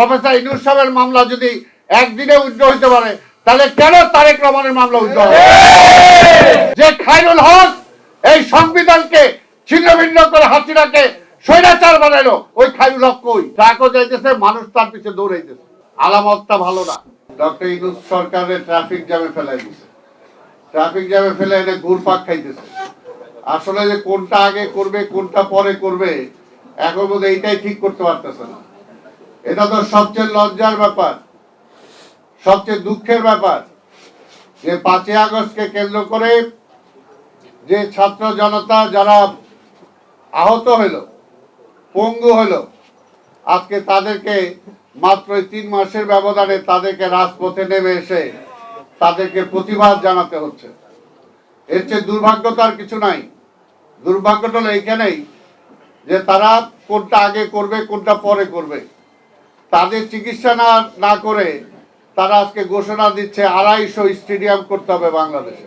Professor Yunus সাহেবের মামলা যদি একদিনে উজ্জ্ব হইতে পারে, তাহলে কেন তারেক রহমানের মামলা উজ্জ্ব হবে? যে খায়রুল হক এই সংবিধানকে ছিন্ন ভিন্ন করে হাসিনাকে স্বৈরাচার বানাইলো, ওই খায়রুল হক কই? ট্রাকও যাইতেছে, মানুষ তার পিছে দৌড়াইতেছে। আলামতটা ভালো না। ডক্টর ইনুস সরকারের ট্রাফিক জ্যামে ফেলাই দিছে। ট্রাফিক জ্যামে ফেলে এনে ঘুরপাক খাইতেছে। আসলে যে কোনটা আগে করবে, কোনটা পরে করবে, এখন বোধ এইটাই ঠিক করতে পারতেছে না। এটা তো সবচেয়ে লজ্জার ব্যাপার, সবচেয়ে দুঃখের ব্যাপার যে পাঁচই আগস্টকে কেন্দ্র করে যে ছাত্র জনতা যারা আহত হইল পঙ্গু হলো, আজকে তাদেরকে মাত্র তিন মাসের ব্যবধানে তাদেরকে রাজপথে নেমে এসে তাদেরকে প্রতিবাদ জানাতে হচ্ছে। এর চেয়ে দুর্ভাগ্য তো আর কিছু নাই। দুর্ভাগ্যটা হলো এইখানেই যে তারা কোনটা আগে করবে, কোনটা পরে করবে। তাদের চিকিৎসা না না করে তারা আজকে ঘোষণা দিচ্ছে আড়াইশো স্টেডিয়াম করতে হবে বাংলাদেশে।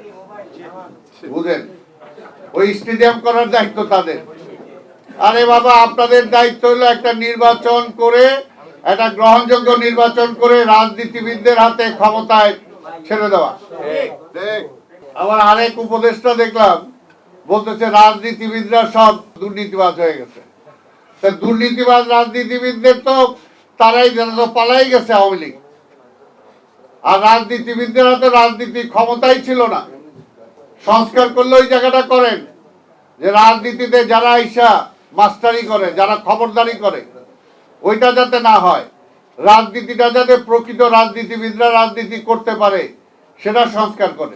বুঝেন? ওই স্টেডিয়াম করার দায়িত্ব তাদের। আরে বাবা, আপনাদের দায়িত্ব হলো একটা নির্বাচন করে, একটা গ্রহণযোগ্য নির্বাচন করে রাজনীতিবিদদের হাতে ক্ষমতায় ছেড়ে দেওয়া। আবার আরেক উপদেষ্টা দেখলাম, বলতেছে রাজনীতিবিদরা সব দুর্নীতিবাজ হয়ে গেছে। দুর্নীতিবাজ রাজনীতিবিদদের তো তারাই যারা তো পালাই গেছে আওয়ামী লীগ। আর রাজনীতিবিদদের হাতে রাজনীতি ক্ষমতাই ছিল না। সংস্কার করলে ওই জায়গাটা করেন। যে রাজনীতিতে যারা আইসা মাস্টারি করে, যারা খবরদারি করে, ওইটা যাতে না হয়। রাজনীতিটা যাতে প্রকৃত রাজনীতিবিদরা রাজনীতি করতে পারে, সেটা সংস্কার করে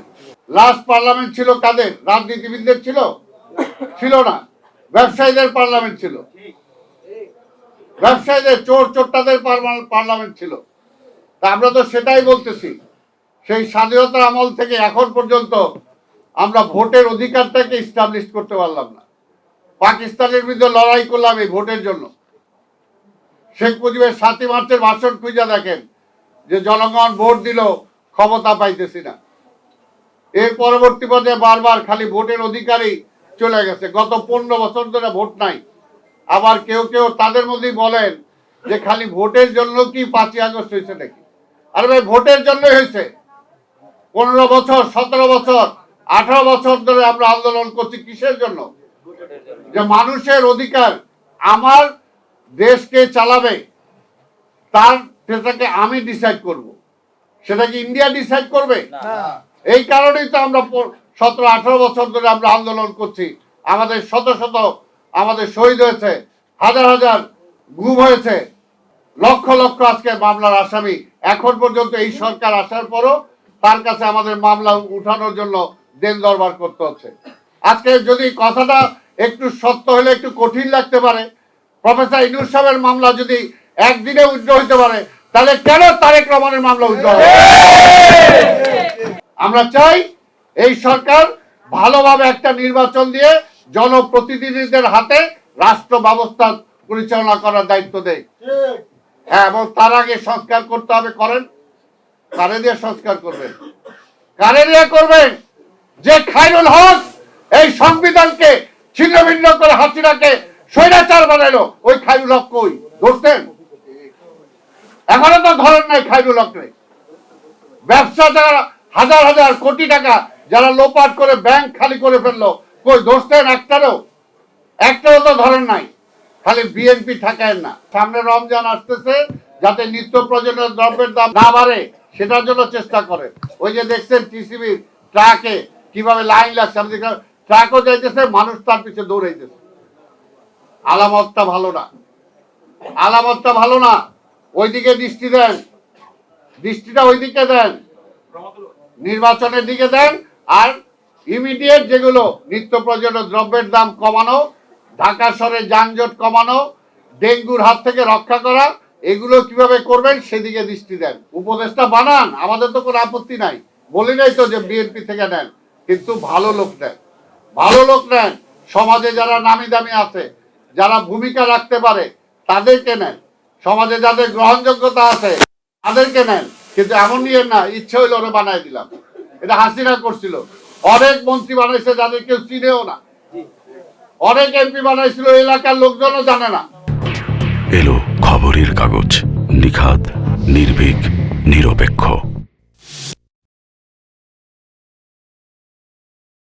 লাস্ট পার্লামেন্ট ছিল কাদের? রাজনীতিবিদদের ছিল? ছিল না। ব্যবসায়ীদের পার্লামেন্ট ছিল। ব্যবসায়ীদের চোর চোরটাদের পার্লামেন্ট ছিল। তা আমরা তো সেটাই বলতেছি। সেই স্বাধীনতার আমল থেকে এখন পর্যন্ত আমরা ভোটের অধিকারটাকে ইস্টাবলিশ করতে পারলাম না। পাকিস্তানের বিরুদ্ধে লড়াই করলাম এই ভোটের জন্য। শেখ মুজিবের সাতই মার্চের ভাষণ খুঁজে দেখেন যে জনগণ ভোট দিল, ক্ষমতা পাইতেছি না। এর পরবর্তী পর্যায়ে বারবার খালি ভোটের অধিকারই চলে গেছে। গত পনেরো বছর ধরে ভোট নাই। আবার কেউ কেউ তাদের মধ্যেই বলেন যে খালি ভোটের জন্য কি পাঁচই আগস্ট হয়েছে নাকি? আরে ভাই ভোটের জন্যই হয়েছে। পনেরো বছর সতেরো বছর আঠারো বছর ধরে আমরা আন্দোলন করছি কিসের জন্য? যে মানুষের অধিকার আমার দেশকে চালাবে তার সেটাকে আমি ডিসাইড করব। সেটা কি ইন্ডিয়া ডিসাইড করবে? এই কারণেই তো আমরা সতেরো আঠারো বছর ধরে আমরা আন্দোলন করছি। আমাদের শত শত আমাদের শহীদ হয়েছে, হাজার হাজার গুম হয়েছে, লক্ষ লক্ষ আজকে মামলার আসামি। এখন পর্যন্ত এই সরকার আসার পরও তার কাছে আমাদের মামলা উঠানোর জন্য দেন দরবার করতে হচ্ছে। আজকে যদি কথাটা একটু সত্য হলে একটু কঠিন লাগতে পারে, প্রফেসর ইনুস সাহেবের মামলা যদি একদিনে উজ্জ্ব হইতে পারে, তাহলে কেন তারেক রহমানের মামলা উজ্জ্ব হবে? আমরা চাই এই সরকার ভালোভাবে একটা নির্বাচন দিয়ে জনপ্রতিনিধিদের হাতে রাষ্ট্র ব্যবস্থা পরিচালনা করার দায়িত্ব দেয়। হ্যাঁ এবং তার আগে সংস্কার করতে হবে করেন। কারে দিয়ে সংস্কার করবেন। কারে দিয়ে করবেন যে খাইরুল হক এই সংবিধানকে ছিন্ন ভিন্ন করে হাসিনাকে স্বৈরাচার বানাইলো ওই খাইরুল হক কই? ধরছেন এখনও তো ধরেন নাই খাইরুল হক ব্যবসা যারা হাজার হাজার কোটি টাকা যারা লোপাট করে ব্যাংক খালি করে ফেলল কই ধরছেন একটারও? একটারও তো ধরেন নাই। খালি বিএনপি ঠেকায় না। সামনে রমজান আসতেছে, যাতে নিত্য প্রয়োজনীয় দ্রব্যের দাম না বাড়ে, সেটার জন্য চেষ্টা করে ওই যে দেখছেন টিসিবি ট্রাকে কীভাবে লাইন লাগছে, আমি ট্রাকও যাইতেছে, মানুষ তার পিছে দৌড়াইতেছে। আলামতটা ভালো না। আলামতটা ভালো না। ওইদিকে দৃষ্টি দেন। দৃষ্টিটা ওইদিকে দেন। নির্বাচনের দিকে দেন। আর ইমিডিয়েট যেগুলো নিত্য প্রয়োজনীয় দ্রব্যের দাম কমানো, ঢাকা শহরে যানজট কমানো, ডেঙ্গুর হাত থেকে রক্ষা করা, এগুলো কীভাবে করবেন সেদিকে দৃষ্টি দেন। উপদেশটা বানান, আমাদের তো কোনো আপত্তি নাই। বলি নাই তো যে বিএনপি থেকে নেন, কিন্তু ভালো লোক নেন। ভালো লোক নেন, সমাজে যারা নামি দামি আছে, যারা ভূমিকা রাখতে পারে, তাদেরকে নেন। সমাজে যাদের গ্রহণযোগ্যতা আছে, তাদেরকে নেন। কিন্তু এমন নিয়ে না, ইচ্ছে হইল ওরা বানাই দিলাম। এটা হাসিনা করছিল। অনেক মন্ত্রী বানাইছে যাদের কেউ চিনেও না। অনেক এমপি বানাইছিল এলাকার লোকজনও জানে না। এলো খবরের কাগজ নিখাদ নির্ভীক নিরপেক্ষ।